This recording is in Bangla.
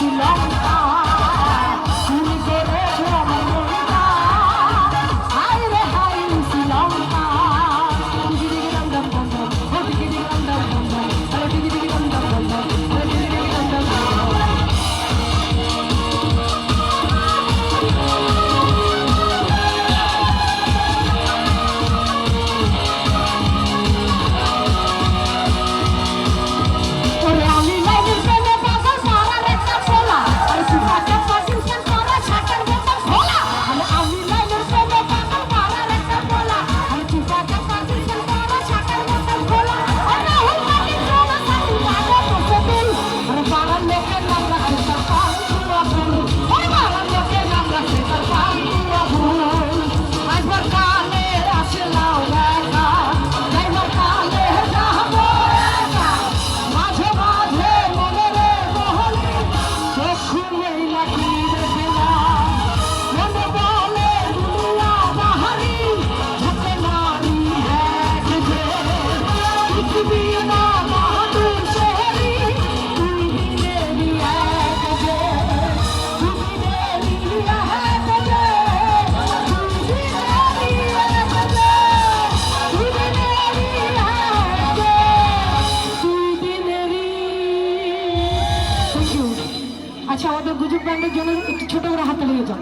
Love. আচ্ছা আমাদের গুজব ব্যান্ডের জন্য একটু ছোট করে হাতে নিয়ে যান